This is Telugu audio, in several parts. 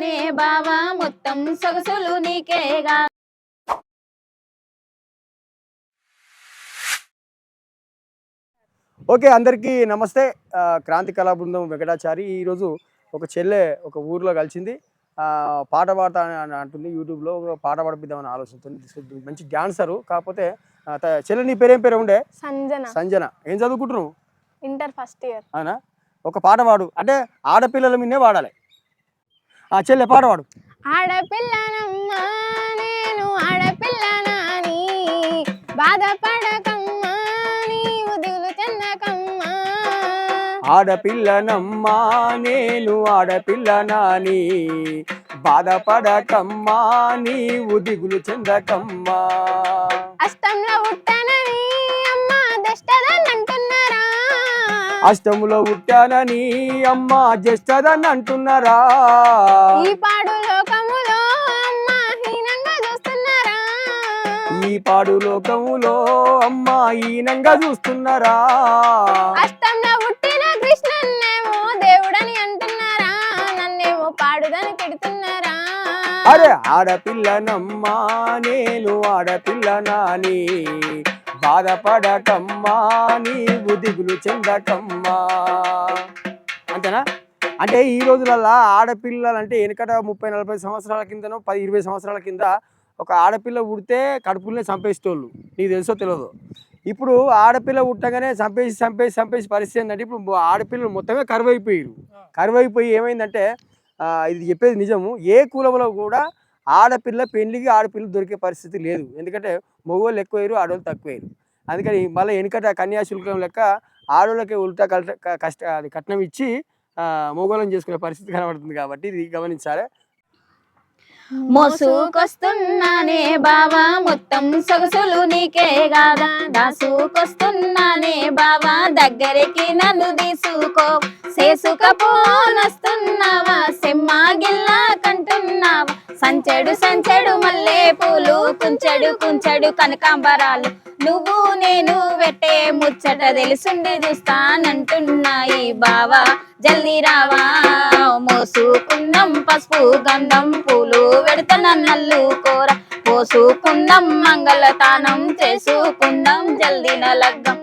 వస్తున్నానే బావా మొత్తం సొగసులు నీకేగా. ఓకే అందరికీ నమస్తే. క్రాంతి కళా బృందం వెంకటాచారి. ఈరోజు ఒక చెల్లె ఒక ఊర్లో కలిసింది. ఆ, పాట పాడతా అని అంటుంది యూట్యూబ్లో. ఒక పాట పాడిద్దామని ఆలోచిస్తుంది మంచి డాన్సరు. కాకపోతే చెల్లె నీ పేరేం పేరు ఉండే? సంజన. సంజన. ఏం చదువుకుంటున్నావు? Inter first year. అవునా? ఒక పాట పాడు. అంటే ఆడపిల్లల మీదే పాడాలి ఆ చెల్లె పాట పాడు ఆడపిల్లనమ్మా నేను ఆడపిల్లనాని బాధపడకమ్మా నీవు దిగులు చెందకమ్మా. ఆడపిల్లనమ్మా నేను ఆడపిల్లనాని బాధపడకమ్మా నీవు దిగులు చెందకమ్మా. అష్టంలో పుట్టానని అష్టములో పుట్టానని అమ్మ జ్యేష్ఠదని అంటున్నారా ఈ పాడు లోకములో అమ్మ హీనంగా చూస్తున్నారా. ఈ పాడు లోకములో అమ్మ ఈనంగా చూస్తున్నారా. అరే ఆడపిల్లనమ్మా నేను ఆడపిల్లనాని బాధపడకమ్మా నీవు దిగులు చెందకమ్మా. అంతేనా? అంటే ఈ రోజులల్లా ఆడపిల్లలు అంటే వెనకట ముప్పై నలభై సంవత్సరాల కిందనో పది ఇరవై సంవత్సరాల కింద ఒక ఆడపిల్ల పుడితే కడుపులనే చంపేసేటోళ్ళు. నీకు తెలుసో తెలియదు ఇప్పుడు ఆడపిల్ల పుట్టగానే చంపేసి చంపేసి చంపేసి పరిస్థితి ఏంటంటే ఇప్పుడు ఆడపిల్లలు మొత్తమే కరువైపోయారు కరువైపోయి ఏమైందంటే ఇది చెప్పేది నిజము. ఏ కులంలో కూడా ఆడపిల్ల పెళ్ళికి ఆడపిల్ల దొరికే పరిస్థితి లేదు. ఎందుకంటే మగవాళ్ళు ఎక్కువయ్యారు ఆడవాళ్ళు తక్కువయ్యారు. అందుకని మళ్ళీ వెనుకట కన్యాశుల్కం లెక్క ఆడవాళ్ళకి ఉల్టా కల్ట కష్ట అది కట్నం ఇచ్చి మగవాళ్ళని చేసుకునే పరిస్థితి కనబడుతుంది కాబట్టి ఇది గమనించాలి. మోసుకొస్తున్నానే బావా మొత్తం సొగసులు నీకే గాదా. దాసుకొస్తున్నానే బావా దగ్గరికి నన్ను తీసుకో. చేసుకపోనొస్తున్నావా సెమ్మా గిల్లా కంటున్నావా. సంచెడు సంచెడు మల్లె పూలు కుంచెడు కుంచెడు కనకాంబరాలు. నువ్వు నేను పెట్టే ముచ్చట తెలుసుండి చూస్తానంటున్నాయి బావా జల్దీ రావా. మోసుకున్నాం పసుపు గంధం పూలు వెడతన నల్లు కూర పోసుకుందాం మంగళతానం చేసుకుందాం జల్దిన లగ్గం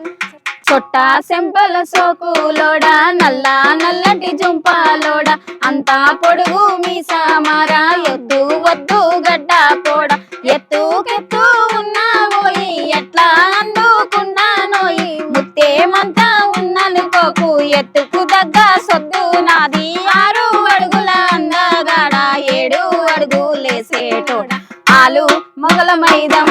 చొట్ట సెంపల సోకులోడ నల్ల నల్లటి జుంపాలోడ అంతా పొడుగు మీసామారా ఎద్దు వద్దు గడ్డ పోడ. ఎత్తుకెత్తు ఉన్నావోయి ఎట్లా అందుకున్నానోయి ముత్తేమంతా ఉన్ననుకోకు ఎత్తుకు పాలు మొగలమైదం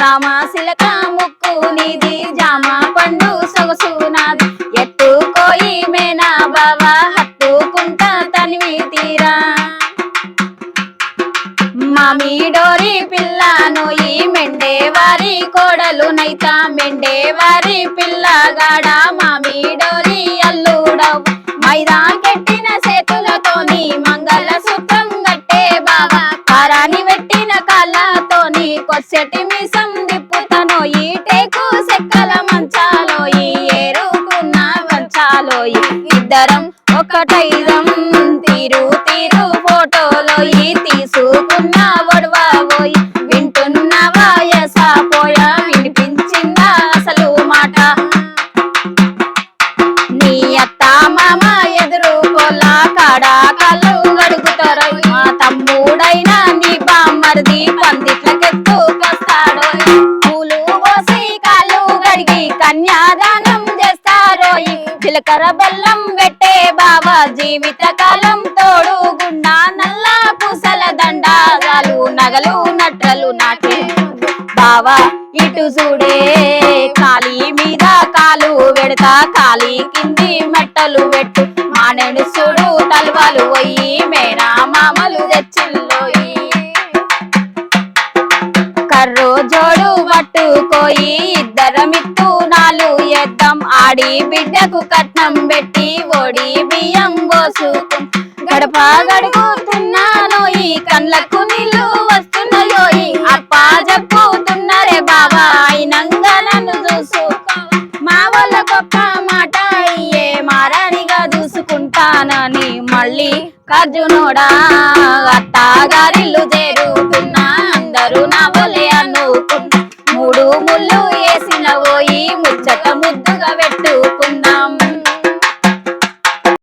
రామ శిలక ముక్కు నీది జామ పండు సొగసు నాది. ఎత్తుకోయి మేనా బావా హత్తుకుంటా తనివి తీరా. మామీ డోరి పిల్ల నోయి మెండే వారి కోడలు నైతా. మెండే వారి పిల్లగాడ మామీ కాళ్ళతోని కొచ్చటి మీసం టేకు సెక్కల మంచాలోయి ఏరుకున్న వంచాలోయి ఇద్దరం ఒకటైదం తీరు తీరు ఫోటోలోయి తీసుకున్న ఒడవబోయి వింటున్నావా యసా పోయా వినిపించిందా అసలు మాట? నీ అత్త మామ ఎదురు కొలా కాడా జీవిత కాలం తోడు గుండా నల్ల పూసల దండాలు నగలు నట్రలు నాటే. బావా ఇటు చూడే కాలి మీద కాలు పెడతా కాలి కింది మెట్టలు పెట్టు. మానేడు చూడు తల్వాలు పోయి మేనా మామలు తెచ్చిల్లోయి కర్రో జోడు పట్టుకోయి ఇద్దరమిత్తు చేద్దాం. ఆడి బిడ్డకు కట్నం పెట్టి ఓడి బియ్యం పోసుకు గడప గడుగుతున్నానో ఈ కళ్ళకు నీళ్ళు వస్తున్నాయోయి అప్ప చెప్పుతున్నారే బావా అయినంగా నన్ను చూసుకో. మా వాళ్ళ గొప్ప మాట ఏ మారానిగా చూసుకుంటానని మళ్ళీ మల్లికార్జునుడా అత్తగారిల్లు చేరుతున్నా అందరూ నా వలే అనుకున్నా మూడు ముళ్ళు వేసిన పోయి ముచ్చట ముద్దుగా పెట్టు.